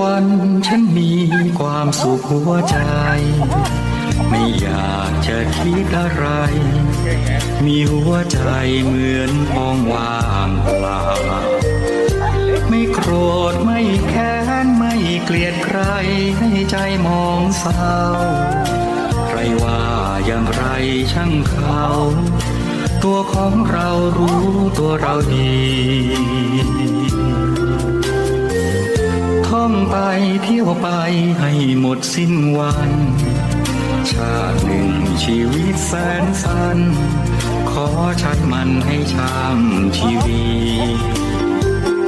วันฉันมีความสุขหัวใจ ไม่อยากจะคิดอะไร มีหัวใจเหมือนท้องว่างเปล่า ไม่โกรธไม่แค้นไม่เกลียดใครให้ใจมองเศร้า ใครว่าอย่างไรช่างเขา ตัวของเรารู้ตัวเราดี ไปเที่ยวไปให้หมดสิ้นวัน ชาติหนึ่งชีวิตแสนสั้น ขอใช้มันให้ช่างชีวี